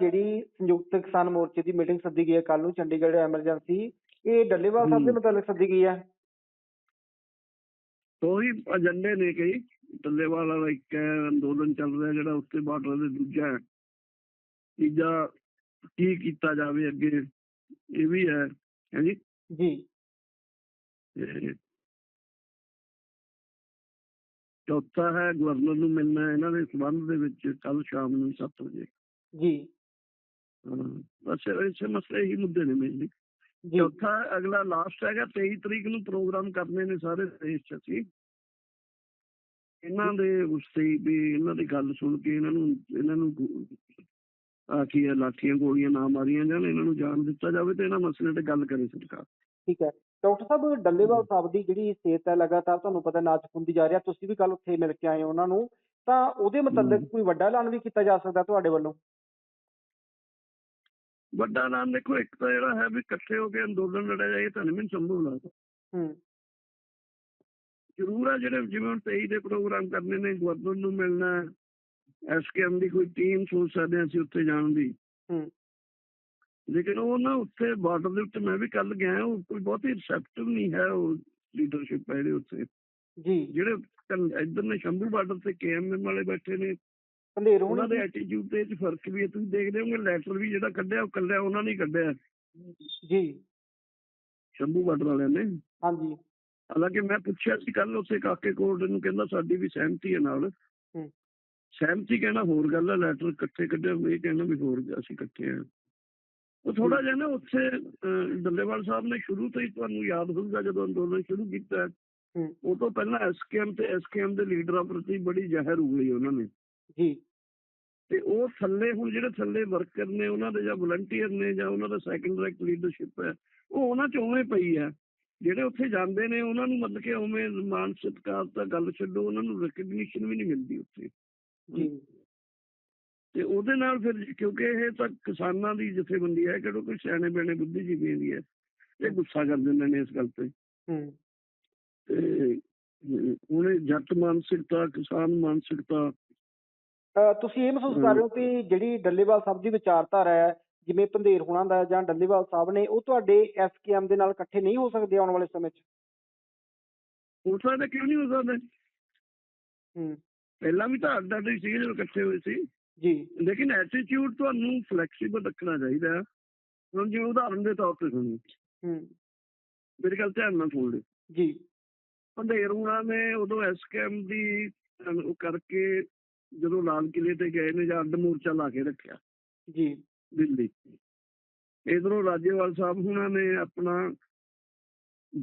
ਜਿਹੜੀ ਸੰਯੁਕਤ ਕਿਸਾਨ ਮੋਰਚੇ ਦੀ ਮੀਟਿੰਗ ਸੱਦੀ ਗਈ ਹੈ ਕੱਲ ਨੂੰ ਚੰਡੀਗੜ੍ਹ ਐਮਰਜੈਂਸੀ ਇਹ ਡੱਲੇਵਾਲ ਸਾਹਿਬ ਦੇ। ਮੁਤਲਕ ਸੱਦੀ ਗਈ ਹੈ। ਉਹੀ ਏਜੰਡੇ ਨੇ ਕਈ। ਟੱਲੇਵਾਲ ਵਾਲਾ ਇੱਕ ਅੰਦੋਲਨ ਚੱਲ ਰਿਹਾ ਜਿਹੜਾ ਉੱਤੇ ਬਾਰਡਰ ਦੇ ਦੂਜਾ ਹੈ। ਤੀਜਾ ਕੀ ਕੀਤਾ ਜਾਵੇ ਅੱਗੇ ਇਹ ਵੀ ਹੈ ਹਾਂਜੀ ਜੀ? ਚੌਥਾ ਹੈ ਗਵਰਨਰ ਨੂੰ ਮਿਲਣਾ ਇਹਨਾਂ ਦੇ ਸਬੰਧ ਦੇ ਵਿੱਚ ਕੱਲ ਸ਼ਾਮ ਨੂੰ 7 ਵਜੇ। ਜੀ। ਬਸ ਇਸੇ ਮਸਲੇ ਹੀ ਮੁੱਦੇ ਨੇ ਮੇਨਲੀ ਚੌਥਾ ਅਗਲਾ ਲਾਸਟ ਹੈਗਾ 23 ਤਰੀਕ ਨੂੰ ਪ੍ਰੋਗਰਾਮ ਕਰਨੇ ਨੇ ਸਾਰੇ ਦੇਸ਼ 'ਚ ਅਸੀਂ। ਇਹਨਾਂ ਦੇ ਉਸ ਤੇ ਹੀ ਵੀ ਇਹਨਾਂ ਦੀ ਗੱਲ ਸੁਣ ਕੇ ਇਹਨਾਂ ਨੂੰ ਇਹਨਾਂ ਨੂੰ ਆ ਕੀ ਹੈ ਲਾਠੀਆਂ ਗੋਲੀਆਂ ਨਾ ਮਾਰੀਆਂ ਜਾਣ ਇਹਨਾਂ ਨੂੰ ਜਾਣ ਦਿੱਤਾ ਜਾਵੇ ਤੇ ਇਹਨਾਂ ਮਸਲੇ ਤੇ ਗੱਲ ਕਰੇ ਸਰਕਾਰ। ਠੀਕ ਹੈ। ਡਾਕਟਰ ਸਾਹਿਬ ਡੱਲੇਵਾਲ ਸਾਹਿਬ ਦੀ ਜਿਹੜੀ ਸਿਹਤ ਹੈ ਲਗਾਤਾਰ ਤੁਹਾਨੂੰ ਪਤਾ ਨਾਜ਼ੁਕ ਹੁੰਦੀ ਜਾ ਰਹੀ ਹੈ। ਤੁਸੀਂ ਵੀ ਕੱਲ ਉੱਥੇ ਮਿਲ ਕੇ ਆਏ ਉਹਨਾਂ ਨੂੰ। ਤਾਂ ਉਹਦੇ ਮੁਤਲਕ। ਕੋਈ ਵੱਡਾ ਐਲਾਨ ਵੀ ਕੀਤਾ ਜਾ ਸਕਦਾ ਤੁਹਾਡੇ ਵੱਲੋਂ? ਵੱਡਾ ਨਾਮ ਦੇਖੋ ਇੱਕ ਤਾਂ ਜਿਹੜਾ ਹੈ ਵੀ ਇਕੱਠੇ ਹੋ ਕੇ ਅੰਦੋਲਨ ਲੜਿਆ ਜਾਏ ਤਾਂ ਨਹੀਂ ਸੰਭਵ ਲੱਗਦਾ। ਹੂੰ। ਜ਼ਰੂਰ ਹੈ ਜਿਹੜੇ ਜਿਵੇਂ ਹੁਣ 23 ਦੇ ਪ੍ਰੋਗਰਾਮ ਕਰਨੇ ਨੇ ਗਵਰਨਰ ਨੂੰ ਮਿਲਣਾ ਐਸਕੇਐਮ ਦੀ ਕੋਈ ਟੀਮ ਸੋਚ ਸਕਦੇ ਅਸੀਂ ਉੱਥੇ ਜਾਣ ਦੀ। ਹੂੰ। ਲੇਕਿਨ ਉਹ ਨਾ ਉੱਥੇ ਬਾਰਡਰ ਦੇ ਉੱਤੇ ਮੈਂ ਵੀ ਕੱਲ ਗਿਆ ਉਹ ਕੋਈ ਬਹੁਤੀ ਰਿਸੈਪਟਿਵ ਨਹੀਂ ਹੈ ਉਹ ਲੀਡਰਸ਼ਿਪ ਹੈ ਜਿਹੜੇ ਉੱਥੇ। ਜੀ। ਜਿਹੜੇ ਇੱਧਰ ਨੇ ਸ਼ੰਭੂ ਬਾਰਡਰ ਤੇ ਕੇਐਮਐਮ ਵਾਲੇ ਬੈਠੇ ਨੇ ਉਹਨਾਂ ਹੋਣੀ ਦੇ ਐਟੀਟਿਊਡ ਤੇ ਫ਼ਰਕ ਵੀ ਹੈ ਤੁਸੀਂ ਦੇਖਦੇ ਹੋਗੇ ਲੈਟਰ ਵੀ ਜਿਹੜਾ ਕੱਢਿਆ ਉਹ ਕੱਲਿਆ ਉਹਨਾਂ ਨੇ ਹੀ ਕੱਢਿਆ। ਜੀ। ਸ਼ੰਭੂ ਬਾਰਡਰ ਵਾਲਿਆਂ ਨੇ। ਹਾਂਜੀ। ਹਾਲਾਂਕਿ ਮੈਂ ਪੁੱਛਿਆ ਸੀ ਕੱਲ ਉੱਥੇ ਕਾਕੇ ਕੋਰਟ ਨੂੰ ਕਹਿੰਦਾ ਸਾਡੀ ਵੀ ਸਹਿਮਤੀ ਹੈ ਨਾਲ। ਹੂੰ। ਸਹਿਮਤੀ ਕਹਿਣਾ ਹੋਰ ਗੱਲ ਹੈ ਲੈਟਰ ਇਕੱਠੇ ਕੱਢਿਆ ਇਹ ਕਹਿਣਾ ਵੀ ਹੋਰ ਅਸੀਂ ਇਕੱਠੇ ਆ। ਉਹ ਥੋੜਾ ਜਿਹਾ ਨਾ ਉੱਥੇ ਡੱਲੇਵਾਲ ਸਾਹਿਬ ਨੇ ਸ਼ੁਰੂ ਤੋਂ ਹੀ ਤੁਹਾਨੂੰ ਯਾਦ ਹੋਊਗਾ ਜਦੋਂ ਅੰਦੋਲਨ ਸ਼ੁਰੂ ਕੀਤਾ। ਹੂੰ। ਉਹ ਤੋਂ ਪਹਿਲਾਂ ਐਸਕੇਐਮ ਤੇ ਐਸਕੇਐਮ ਦੇ ਲੀਡਰਾਂ ਪ੍ਰਤੀ ਬੜੀ ਜ਼ਹਿਰ ਉਗਲੀ ਉਹਨਾਂ ਨੇ। ਜੀ। ਤੇ ਉਹ ਥੱਲੇ ਹੁਣ ਜਿਹੜੇ ਥੱਲੇ ਵਰਕਰ ਨੇ ਉਹਨਾਂ ਦੇ ਜਾਂ ਵਲੰਟੀਅਰ ਨੇ ਜਾਂ ਉਹਨਾਂ ਦਾ ਸੈਕੰਡ ਰੈਕ ਲੀਡਰਸ਼ਿਪ ਹੈ ਉਹ ਉਹਨਾਂ ਚ ਉਵੇਂ ਪਈ ਹੈ। ਜਿਹੜੇ ਉੱਥੇ ਜਾਂਦੇ ਨੇ ਉਹਨਾਂ ਨੂੰ ਮਤਲਬ ਕਿ ਉਵੇਂ ਮਾਨ ਸਤਿਕਾਰ ਤਾਂ ਗੱਲ ਛੱਡੋ ਉਹਨਾਂ ਨੂੰ ਰਿਕਗਨੀਸ਼ਨ ਵੀ ਨਹੀਂ ਮਿਲਦੀ ਉੱਥੇ। ਜੀ। ਤੇ ਉਹਦੇ ਨਾਲ ਫਿਰ ਕਿਉਂਕਿ ਇਹ ਤਾਂ ਕਿਸਾਨਾਂ ਦੀ ਜਥੇਬੰਦੀ ਹੈ ਕਿਹੜਾ ਕੋਈ ਸਿਆਣੇ ਬਿਆਣੇ ਬੁੱਧੀਜੀਵੀਆਂ ਦੀ ਹੈ ਇਹ ਗੁੱਸਾ ਕਰ ਦਿੰਦੇ ਨੇ ਇਸ ਗੱਲ ਤੇ। ਹੂੰ। ਤੇ ਇਹ ਜੱਟ ਮਾਨਸਿਕਤਾ ਕਿਸਾਨ ਮਾਨਸਿਕਤਾ ਤੁਸੀਂ ਇਹ ਮਹਿਸੂਸ ਕਰ ਰਹੇ ਹੋ ਕਿ ਜਿਹੜੀ ਡੱਲੇਵਾਲ ਸਾਹਿਬ ਦੀ ਵਿਚਾਰਧਾਰਾ ਹੈ ਜਿਵੇਂ ਪੰਧੇਰ ਹੋਣਾ ਦਾ ਜਾਂ ਡੱਲੇਵਾਲ ਸਾਹਿਬ ਨੇ ਉਹ ਤੁਹਾਡੇ ਐਸਕੇਐਮ ਦੇ ਨਾਲ ਇਕੱਠੇ ਨਹੀਂ ਹੋ ਸਕਦੇ ਆਉਣ ਵਾਲੇ ਸਮੇਂ 'ਚ? ਹੋ ਸਕਦਾ ਕਿਉਂ ਨਹੀਂ ਹੋ ਸਕਦਾ? ਹੂੰ। ਪਹਿਲਾਂ ਵੀ ਤਾਂ ਅੱਡ ਸੀਗੇ ਜਦੋਂ ਇਕੱਠੇ ਹੋਏ ਸੀ। ਜੀ। ਲੇਕਿਨ ਐਟੀਟਿਊਡ ਤੁਹਾਨੂੰ ਫਲੈਕਸੀਬਲ ਰੱਖਣਾ ਚਾਹੀਦਾ ਹੈ। ਹੁਣ ਜਿਵੇਂ ਉਦਾਹਰਨ ਦੇ ਤੌਰ ਤੇ ਸੁਣੋ। ਹੂੰ। ਮੇਰੀ ਗੱਲ ਧਿਆਨ ਨਾਲ ਸੁਣ ਲਿਓ। ਜੀ। ਪੰਧੇਰ ਹੁਣਾਂ ਨੇ ਉਦੋਂ ਐਸਕੇਐਮ ਦੀ ਉਹ ਕਰਕੇ ਜਦੋਂ ਲਾਲ ਕਿਲੇ ਤੇ ਗਏ ਨੇ ਜਾਂ ਅੱਡ ਮੋਰਚਾ ਲਾ ਕੇ ਰੱਖਿਆ। ਜੀ। ਦਿੱਲੀ। ਇਧਰੋਂ ਰਾਜੇਵਾਲ ਸਾਹਿਬ ਹੁਣਾਂ ਨੇ ਆਪਣਾ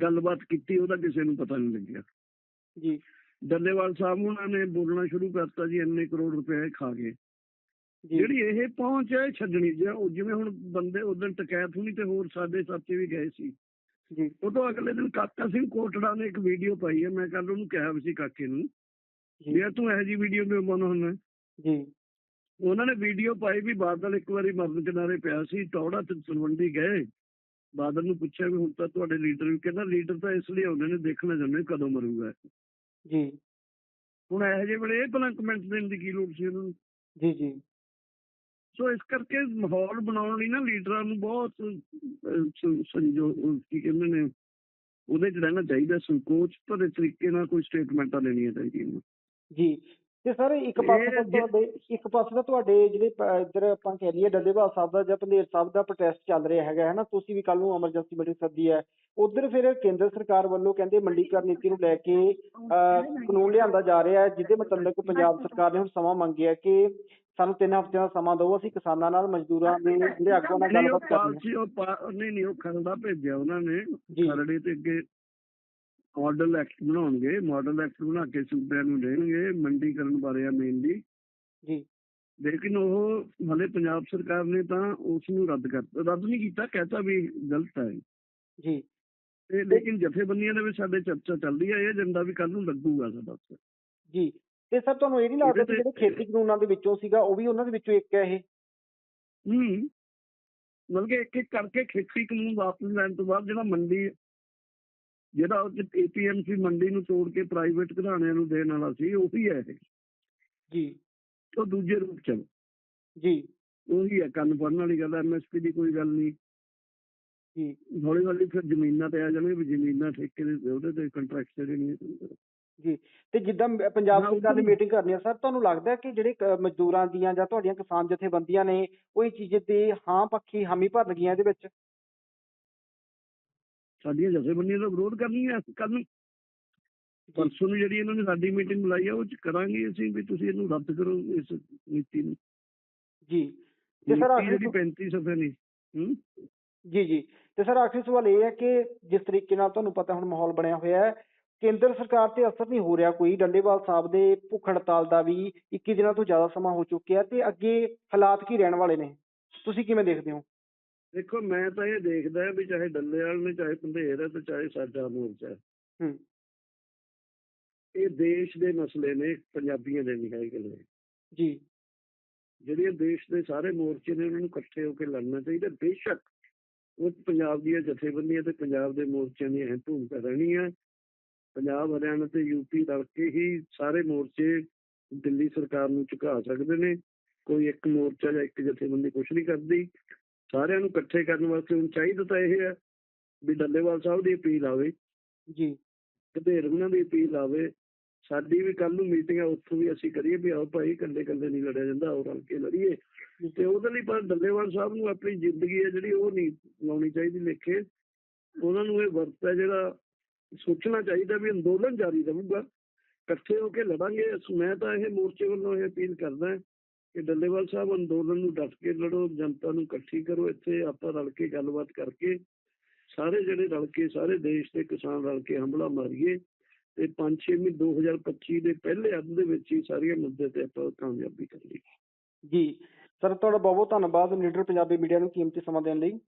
ਗੱਲਬਾਤ ਕੀਤੀ ਉਹਦਾ ਕਿਸੇ ਨੂੰ ਪਤਾ ਨਹੀਂ ਲੱਗਿਆ। ਜੀ। ਡੱਲੇਵਾਲ ਸਾਹਿਬ ਹੁਣਾਂ ਨੇ ਬੋਲਣਾ ਸ਼ੁਰੂ ਕਰਤਾ ਜੀ ਇੰਨੇ ਕਰੋੜ ਰੁਪਏ ਖਾ ਗਏ। ਜਿਹੜੀ ਇਹ ਪਹੁੰਚ ਹੈ ਛੱਡਣੀ ਜਿਵੇਂ ਹੁਣ ਬੰਦੇ ਉਦੋਂ ਟਕੈਤ ਹੋਣੀ ਤੇ ਹੋਰ ਸਾਡੇ ਸਾਥੀ ਵੀ ਗਏ ਸੀ। ਜੀ। ਉਦੋਂ ਅਗਲੇ ਦਿਨ ਕਾਕਾ ਸਿੰਘ ਕੋਟੜਾ ਨੇ ਇੱਕ ਵੀਡੀਓ ਪਾਈ ਹੈ ਮੈਂ ਕੱਲ ਉਹਨੂੰ ਕਿਹਾ ਵੀ ਸੀ ਕਾਕੇ ਨੂੰ ਯਾਰ ਤੂੰ ਇਹੋ ਜੀ ਵੀਡੀਓ ਕਿਉਂ ਪਾਉਣਾ ਹੁੰਦਾ? ਜੀ। ਉਹਨਾਂ ਨੇ ਵੀਡੀਓ ਪਾਈ ਵੀ ਬਾਦਲ ਇੱਕ ਵਾਰੀ ਮਰਨ ਕਿਨਾਰੇ ਪਿਆ ਸੀ ਟੌੜਾ ਤੇ ਤਲਵੰਡੀ ਗਏ। ਬਾਦਲ ਨੂੰ ਪੁੱਛਿਆ ਵੀ ਹੁਣ ਤਾਂ ਤੁਹਾਡੇ ਲੀਡਰ ਵੀ ਕਹਿੰਦਾ ਲੀਡਰ ਤਾਂ ਇਸ ਲਈ ਆਉਂਦੇ ਨੇ ਦੇਖਣਾ ਚਾਹੁੰਦੇ ਕਦੋਂ ਮਰੂਗਾ। ਜੀ। ਹੁਣ ਇਹੋ ਜਿਹੇ ਵੇਲੇ ਇਹ ਭਲਾ ਕਮੈਂਟ ਦੇਣ ਦੀ ਕੀ ਲੋੜ ਸੀ ਉਹਨਾਂ ਨੂੰ? ਜੀ ਜੀ। ਸੋ ਇਸ ਕਰਕੇ ਮਾਹੌਲ ਬਣਾਉਣ ਲਈ ਨਾ ਲੀਡਰਾਂ ਨੂੰ ਬਹੁਤ ਸੰਜੋ ਕੀ ਕਹਿੰਦੇ ਨੇ ਉਹਦੇ ਚ ਰਹਿਣਾ ਚਾਹੀਦਾ ਸੰਕੋਚ ਭਰੇ ਤਰੀਕੇ ਨਾਲ ਕੋਈ ਸਟੇਟਮੈਂਟਾਂ ਲੈਣੀਆਂ ਚਾਹੀਦੀਆਂ ਨੇ। ਜੀ ਤੇ ਸਰ ਇੱਕ ਪਾਸੇ ਤਾਂ ਤੁਹਾਡੇ ਇੱਕ ਪਾਸੇ ਤਾਂ ਤੁਹਾਡੇ ਜਿਹੜੇ ਪ- ਇੱਧਰ ਆਪਾਂ ਕਹਿ ਲਈਏ ਡੱਲੇਵਾਲ ਸਾਹਿਬ ਦਾ ਜਾਂ ਪੰਧੇਰ ਸਾਹਿਬ ਦਾ ਪ੍ਰੋਟੈਸਟ ਚੱਲ ਰਿਹਾ ਹੈਗਾ ਹੈ ਨਾ ਤੁਸੀਂ ਵੀ ਕੱਲ ਨੂੰ ਐਮਰਜੈਂਸੀ ਮੀਟਿੰਗ ਸੱਦੀ ਹੈ। ਉਧਰ ਫਿਰ ਕੇਂਦਰ ਸਰਕਾਰ ਵੱਲੋਂ ਕਹਿੰਦੇ ਮੰਡੀਕਰਨ ਨੀਤੀ ਨੂੰ ਲੈ ਕੇ ਅਹ, ਕਾਨੂੰਨ ਲਿਆਂਦਾ ਜਾ ਰਿਹਾ ਹੈ ਜਿਹਦੇ ਮੁਤਲਕ ਪੰਜਾਬ ਸਰਕਾਰ ਨੇ ਹੁਣ ਸਮਾਂ ਮੰਗਿਆ ਕਿ ਸਾਨੂੰ ਤਿੰਨ ਹਫ਼ਤਿਆਂ ਦਾ ਸਮਾਂ ਦਿਓ ਅਸੀਂ ਕਿਸਾਨਾਂ ਨਾਲ ਮਜ਼ਦੂਰਾਂ ਦੇ ਜਿਹੜੇ ਆਗੂਆਂ ਨਾਲ ਨਹੀਂ ਉਹ ਗੱਲਬਾਤ ਕਰਨੀ ਹੈ। ਪਾਲਸੀ ਉਹ ਪਾ- ਨਹੀਂ ਨਹੀਂ ਉਹ ਖਰੜਾ ਭੇਜਿਆ ਉਹਨਾਂ ਨੇ ਜੀ। ਖਰੜੇ ਤੇ ਅੱਗੇ ਮਾਡਲ ਐਕਟ ਬਣਾਉਣਗੇ ਮਾਡਲ ਐਕਟ ਬਣਾ ਕੇ ਸੂਬਿਆਂ ਨੂੰ ਦੇਣਗੇ ਮੰਡੀਕਰਨ ਬਾਰੇ ਆ ਮੇਨਲੀ ਜੀ। ਲੇਕਿਨ ਉਹ ਹਲੇ ਪੰਜਾਬ ਸਰਕਾਰ ਨੇ ਤਾਂ ਉਸ ਨੂੰ ਰੱਦ ਕਰ ਰੱਦ ਨਹੀਂ ਕੀਤਾ ਕਹਤਾ ਵੀ ਗਲਤ ਹੈ। ਜੀ। ਤੇ ਲੇਕਿਨ ਜਥੇਬੰਦੀਆਂ ਦੇ ਵਿੱਚ ਸਾਡੇ ਚਰਚਾ ਚੱਲਦੀ ਹੈ ਇਹ ਏਜੰਡਾ ਵੀ ਕੱਲ ਨੂੰ ਲੱਗੂਗਾ ਸਾਡਾ। ਜੀ। ਤੇ ਸਰ ਤੁਹਾਨੂੰ ਇਹ ਨਹੀਂ ਲੱਗਦਾ ਕਿ ਜਿਹੜੇ ਖੇਤੀ ਕਾਨੂੰਨਾਂ ਦੇ ਵਿੱਚੋਂ ਸੀਗਾ ਉਹ ਵੀ ਉਹਨਾਂ ਦੇ ਵਿੱਚੋਂ ਇੱਕ ਹੈ ਇਹ? ਹੂੰ। ਮਤਲਬ ਕਿ ਇੱਕ ਇੱਕ ਕਰਕੇ ਖੇਤੀ ਕਾਨੂੰਨ ਵਾਪਸ ਲੈਣ ਤੋਂ ਬਾਅਦ ਜਿਹੜਾ ਮੰਡੀ ਜਿਹੜਾ ਉਹ ਏਪੀਐਮਸੀ ਮੰਡੀ ਨੂੰ ਤੋੜ ਕੇ ਪ੍ਰਾਈਵੇਟ ਘਰਾਣਿਆਂ ਨੂੰ ਦੇਣ ਵਾਲਾ ਸੀ ਉਹੀ ਹੈ ਇਹ। ਜੀ। ਉਹ ਦੂਜੇ ਰੂਪ ਚ। ਜੀ। ਉਹੀ ਹੈ ਕੰਨ ਫੜਨ ਵਾਲੀ ਗੱਲ ਐਮਐਸਪੀ ਦੀ ਕੋਈ ਗੱਲ ਨਹੀਂ। ਜੀ। ਹੌਲੀ ਹੌਲੀ ਫਿਰ ਜ਼ਮੀਨਾਂ ਤੇ ਆ ਜਾਣਗੇ ਵੀ ਜ਼ਮੀਨਾਂ ਠੇਕੇ ਦੇ ਉਹਦੇ ਤੇ ਕੰਟਰੈਕਟ ਜਿਹੜੇ ਨਹੀਂ ਜੀ। ਤੇ ਜਿੱਦਾਂ ਪੰਜਾਬ ਸਰਕਾਰ ਨੇ ਮੀਟਿੰਗ ਕਰਨੀ ਹੈ ਸਰ ਤੁਹਾਨੂੰ ਲੱਗਦਾ ਕਿ ਜਿਹੜੇ ਮਜ਼ਦੂਰਾਂ ਦੀਆਂ ਜਾਂ ਤੁਹਾਡੀਆਂ ਕਿਸਾਨ ਜਥੇਬੰਦੀਆਂ ਨੇ ਉਹ ਇਹ ਚੀਜ਼ ਤੇ ਹਾਂ ਪੱਖੀ ਹਾਮੀ ਭਰਨਗੀਆਂ ਇਹਦੇ ਵਿੱਚ? ਸਾਡੀਆਂ ਜਥੇਬੰਦੀਆਂ ਦਾ ਵਿਰੋਧ ਕਰਨੀਆਂ ਕੱਲ ਨੂੰ। ਪਰਸੋਂ ਨੂੰ ਜਿਹੜੀ ਇਹਨਾਂ ਨੇ ਸਾਡੀ ਮੀਟਿੰਗ ਬੁਲਾਈ ਆ ਉਹ ਚ ਕਰਾਂਗੇ ਅਸੀਂ ਵੀ ਤੁਸੀਂ ਇਹਨੂੰ ਰੱਦ ਕਰੋ ਇਸ ਨੀਤੀ ਨੂੰ। ਜੀ। ਤੇ ਸਰ ਆਖਰੀ ਜਿਹੜੀ 35 ਸਫੇ ਨਹੀਂ ਹੂੰ? ਜੀ ਜੀ। ਤੇ ਸਰ ਆਖਰੀ ਸਵਾਲ ਇਹ ਹੈ ਕਿ ਜਿਸ ਤਰੀਕੇ ਨਾਲ ਤੁਹਾਨੂੰ ਪਤਾ ਹੁਣ ਮਾਹੌਲ ਬਣਿਆ ਹੋਇਆ ਹੈ ਕੇਂਦਰ ਸਰਕਾਰ ਤੇ ਅਸਰ ਨਹੀਂ ਹੋ ਰਿਹਾ ਕੋਈ। ਡੰਡੇਵਾਲ ਸਾਹਿਬ ਦੇ ਭੁੱਖ ਹੜਤਾਲ ਦਾ ਵੀ 21 ਦਿਨਾਂ ਤੋਂ ਜ਼ਿਆਦਾ ਸਮਾਂ ਹੋ ਚੁੱਕਿਆ ਤੇ ਅੱਗੇ ਹਾਲਾਤ ਕੀ ਰਹਿਣ ਵਾਲੇ ਨੇ? ਤੁਸੀਂ ਕਿਵੇਂ ਦੇਖਦੇ ਹੋ? ਦੇਖੋ ਮੈਂ ਤਾਂ ਇਹ ਦੇਖਦਾ ਵੀ ਚਾਹੇ ਡੱਲੇਵਾਲ ਨੇ ਚਾਹੇ ਪੰਧੇਰ ਹੈ ਤੇ ਚਾਹੇ ਸਾਡਾ ਮੋਰਚਾ ਹੈ। ਹੂੰ। ਇਹ ਦੇਸ਼ ਦੇ ਮਸਲੇ ਨੇ ਪੰਜਾਬੀਆਂ ਦੇ ਨਹੀਂ ਹੈਗੇ ਗੱਲ ਜੀ। ਜਿਹੜੀਆਂ ਦੇਸ਼ ਦੇ ਸਾਰੇ ਮੋਰਚੇ ਨੇ ਉਹਨਾਂ ਨੂੰ ਇਕੱਠੇ ਹੋ ਕੇ ਲੜਨਾ ਚਾਹੀਦਾ। ਬੇਸ਼ੱਕ ਉਹ ਪੰਜਾਬ ਦੀਆਂ ਜਥੇਬੰਦੀਆਂ ਤੇ ਪੰਜਾਬ ਦੇ ਮੋਰਚਿਆਂ ਦੀ ਅਹਿਮ ਭੂਮਿਕਾ ਰਹਿਣੀ ਹੈ ਪੰਜਾਬ ਹਰਿਆਣਾ ਤੇ ਯੂਪੀ ਰਲ ਕੇ ਹੀ ਸਾਰੇ ਮੋਰਚੇ ਦਿੱਲੀ ਸਰਕਾਰ ਨੂੰ ਝੁਕਾ ਸਕਦੇ ਨੇ। ਕੋਈ ਇੱਕ ਮੋਰਚਾ ਜਾਂ ਇੱਕ ਜਥੇਬੰਦੀ ਕੁਛ ਨਹੀਂ ਕਰਦੀ। ਸਾਰਿਆਂ ਨੂੰ ਇਕੱਠੇ ਕਰਨ ਵਾਸਤੇ ਹੁਣ ਚਾਹੀਦਾ ਤਾਂ ਇਹ ਹੈ ਵੀ ਡੱਲੇਵਾਲ ਸਾਹਿਬ ਦੀ ਅਪੀਲ ਆਵੇ। ਜੀ। ਵਧੇਰ ਉਹਨਾਂ ਦੀ ਅਪੀਲ ਆਵੇ। ਸਾਡੀ ਵੀ ਕੱਲ ਨੂੰ ਮੀਟਿੰਗ ਆ ਉੱਥੋਂ ਵੀ ਅਸੀਂ ਕਰੀਏ ਵੀ ਆਓ ਭਾਈ ਇਕੱਲੇ ਇਕੱਲੇ ਨਹੀਂ ਲੜਿਆ ਜਾਂਦਾ ਆਓ ਰਲ ਕੇ ਲੜੀਏ। ਤੇ ਉਹਦੇ ਲਈ ਪਰ ਡੱਲੇਵਾਲ ਸਾਹਿਬ ਨੂੰ ਆਪਣੀ ਜ਼ਿੰਦਗੀ ਹੈ ਜਿਹੜੀ ਉਹ ਨਹੀਂ ਲਾਉਣੀ ਚਾਹੀਦੀ ਲੇਖੇ ਉਹਨਾਂ ਨੂੰ ਇਹ ਵਰਤ ਹੈ ਜਿਹੜਾ ਸੋਚਣਾ ਚਾਹੀਦਾ ਵੀ ਅੰਦੋਲਨ ਜਾਰੀ ਰਹੂਗਾ। ਇਕੱਠੇ ਹੋ ਕੇ ਲੜਾਂਗੇ। ਮੈਂ ਤਾਂ ਇਹ ਮੋਰਚੇ ਵੱਲੋਂ ਇਹ ਅਪੀਲ ਕਰਦਾ ਕਿ ਡੱਲੇਵਾਲ ਸਾਹਿਬ ਅੰਦੋਲਨ ਨੂੰ ਡਟ ਕੇ ਲੜੋ, ਜਨਤਾ ਨੂੰ ਇਕੱਠੀ ਕਰੋ, ਇੱਥੇ ਆਪਾਂ ਰਲ ਕੇ ਗੱਲਬਾਤ ਕਰਕੇ ਸਾਰੇ ਜਿਹੜੇ ਰਲ ਕੇ, ਸਾਰੇ ਦੇਸ਼ ਦੇ ਕਿਸਾਨ ਰਲ ਕੇ ਹਮਲਾ ਮਾਰੀਏ ਤੇ 5-6 ਮਹੀਨੇ 2025 ਦੇ ਪਹਿਲੇ ਅੱਧ ਦੇ ਵਿੱਚ ਹੀ ਸਾਰੀਆਂ ਮੁੱਦੇ ਤੇ ਆਪਾਂ ਕਾਮਯਾਬੀ ਕਰ ਲਈ ਜੀ, ਸਰ, ਤੁਹਾਡਾ ਬਹੁਤ ਬਹੁਤ ਧੰਨਵਾਦ, ਲੀਡਰ ਪੰਜਾਬੀ ਮੀਡੀਆ ਨੂੰ ਕੀਮਤੀ ਸਮਾਂ ਦੇਣ ਲਈ।